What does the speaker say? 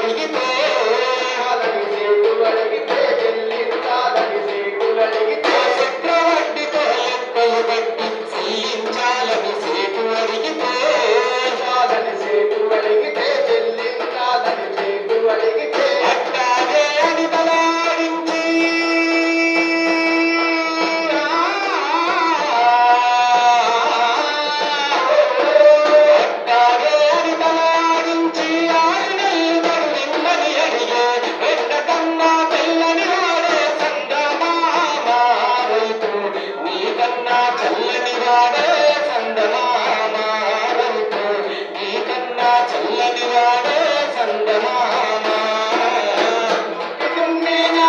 Thank you. చల్లనివాడే సంగమా